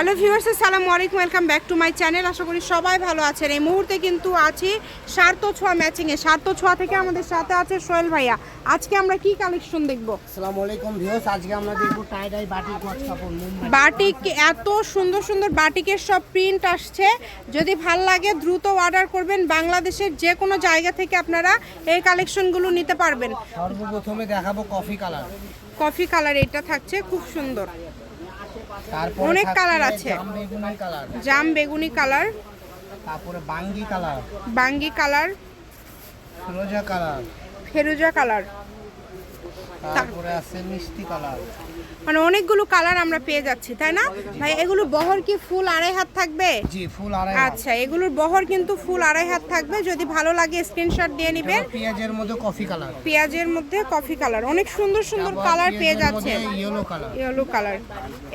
Hello viewers আসসালামু আলাইকুম welcome back to my channel. আশা করি সবাই ভালো আছেন। এই মুহূর্তে কিন্তু আছি সার্থ ছোঁয়া ম্যাচিংয়ে। সার্থ ছোঁয়া থেকে আমাদের সাথে আছে সোহেল ভাইয়া। আজকে আমরা কি কালেকশন দেখব? আসসালামু আলাইকুম ভিউয়ার্স আজকে আমরা দেখব টাই ডাই বাটিক কাপড় বাটিক এত সুন্দর সুন্দর বাটিকের সব প্রিন্ট আসছে। যদি ভালো লাগে দ্রুত অর্ডার করবেন। বাংলাদেশের যে কোনো জায়গা থেকে আপনারা এই কালেকশনগুলো নিতে পারবেন। সর্বপ্রথমে দেখাবো কফি কালার কফি কালার এটা থাকছে খুব সুন্দর। অনেক কালার আছে। জাম বেগুনি কালার। তারপরে বাঙ্গি কালার। বাঙ্গি কালার। ফিরোজা কালার। ফেরুজা কালার। তারপরে আছে মিষ্টি কালার। মানে অনেকগুলো কালার আমরা পেয়ে যাচ্ছি তাই না? ভাই এগুলো বহর কি ফুল আড়াই হাত থাকবে? জি ফুল আড়াই আচ্ছা এগুলোর বহর কিন্তু ফুল আড়াই হাত থাকবে যদি ভালো লাগে স্ক্রিনশট দিয়ে নেবেন। পেঁয়াজের মধ্যে কফি কালার। পেঁয়াজের মধ্যে কফি কালার। অনেক সুন্দর সুন্দর কালার পেয়ে যাচ্ছে। ইয়েলো কালার ইয়েলো কালার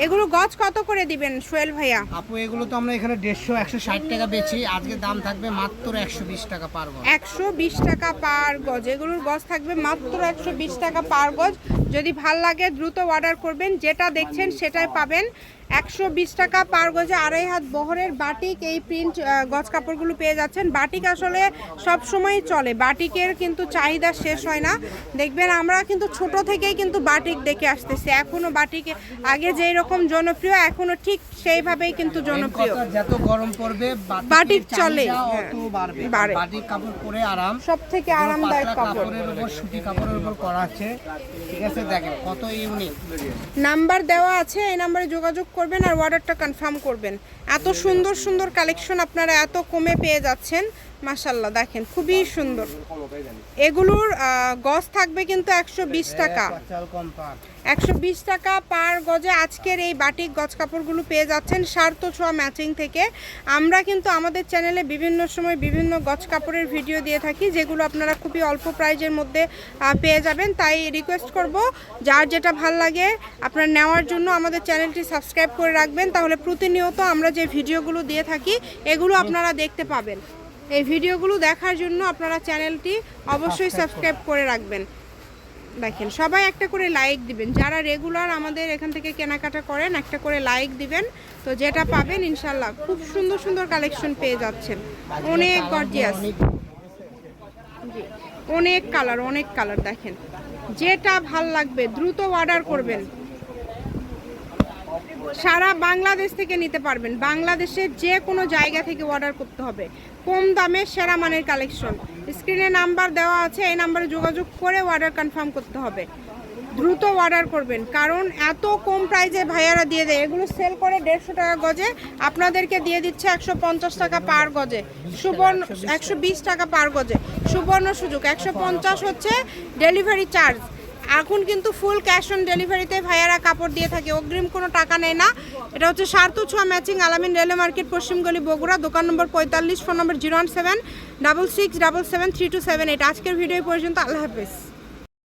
এগুলো গজ কত করে দিবেন সোহেল ভাইয়া? আপু এগুলো তো আমরা এখানে দেড়শো একশো ষাট টাকা বেচি। আজকে দাম থাকবে মাত্র একশো বিশ টাকা পার গজ। একশো বিশ টাকা পার গজ। এগুলোর গজ থাকবে মাত্র একশো বিশ টাকা পার গজ। যদি ভালো লাগে দ্রুত অর্ডার করবেন যেটা দেখছেন সেটাই পাবেন। একশো বিশ টাকা পার গজে আড়াই হাত বহরের বাটিক। এই প্রিন্ট গজ কাপড়গুলো পেয়ে যাচ্ছেন। বাটিক আসলে সব সময় চলে। বাটিকের কিন্তু চাহিদা শেষ হয় না। দেখবেন আমরা কিন্তু ছোট থেকেই কিন্তু বাটিক দেখে আসতেছি। এখনও বাটিক আগে যেই রকম জনপ্রিয় এখনও ঠিক সেইভাবেই কিন্তু জনপ্রিয়। যত গরম পড়বে বাটিক চলে। বাটিক কাপড় পরে আরাম। সব থেকে আরামদায়ক কাপড়। কাপড়ের উপর সুতি কাপড়ের উপর করা আছে। ঠিক আছে দেখেন কত ইউনিক নাম্বার দেওয়া আছে এই নাম্বারে যোগাযোগ করবেন আর অর্ডারটা কনফার্ম করবেন। এত সুন্দর সুন্দর কালেকশন আপনারা এত কমে পেয়ে যাচ্ছেন। মাশাল্লাহ দেখেন খুবই সুন্দর। এগুলোর গজ থাকবে কিন্তু একশো বিশ টাকা। একশো বিশ টাকা পার গজে আজকের এই বাটিক গজ কাপড়গুলো পেয়ে যাচ্ছেন সার্থ ছোঁয়া ম্যাচিং থেকে। আমরা কিন্তু আমাদের চ্যানেলে বিভিন্ন সময় বিভিন্ন গজ কাপড়ের ভিডিও দিয়ে থাকি যেগুলো আপনারা খুবই অল্প প্রাইজের মধ্যে পেয়ে যাবেন। তাই রিকোয়েস্ট করব যার যেটা ভালো লাগে আপনার নেওয়ার জন্য আমাদের চ্যানেলটি সাবস্ক্রাইব করে রাখবেন। তাহলে প্রতিনিয়ত আমরা যে ভিডিওগুলো দিয়ে থাকি এগুলো আপনারা দেখতে পাবেন। এই ভিডিওগুলো দেখার জন্য আপনারা চ্যানেলটি অবশ্যই সাবস্ক্রাইব করে রাখবেন। দেখেন সবাই একটা করে লাইক দিবেন। যারা রেগুলার আমাদের এখান থেকে কেনাকাটা করেন একটা করে লাইক দিবেন। তো যেটা পাবেন ইনশাল্লাহ খুব সুন্দর সুন্দর কালেকশন পেয়ে যাচ্ছেন। অনেক গর্জিয়াস অনেক কালার অনেক কালার দেখেন যেটা ভালো লাগবে দ্রুত অর্ডার করবেন। সারা বাংলাদেশ থেকে নিতে পারবেন। বাংলাদেশের যে কোনো জায়গা থেকে অর্ডার করতে হবে। কম দামে সেরা মানের কালেকশন স্ক্রিনে নাম্বার দেওয়া আছে, এই নাম্বারে যোগাযোগ করে অর্ডার কনফার্ম করতে হবে। দ্রুত অর্ডার করবেন, কারণ এত কম প্রাইজে ভাইয়ারা দিয়ে দেয়। এগুলো সেল করে দেড়শো টাকা গজে, আপনাদেরকে দিয়ে দিচ্ছে একশো পঞ্চাশ টাকা পার গজে। সুবর্ণ, একশো বিশ টাকা পার গজে। সুবর্ণ সুযোগ, একশো পঞ্চাশ হচ্ছে ডেলিভারি চার্জ এখন কিন্তু ফুল ক্যাশ অন ডেলিভারিতে ভাইয়ারা কাপড় দিয়ে থাকে। অগ্রিম কোনো টাকা নেয় না। এটা হচ্ছে সার্থ ছোঁয়া ম্যাচিং আলামিন রেলওয়ে মার্কেট পশ্চিমগলি বগুড়া, দোকান নম্বর পঁয়তাল্লিশ, phone number zero one seven, double six, double seven, three two seven. Eight আজকের ভিডিও পর্যন্ত। আল্লাহ হাফেজ।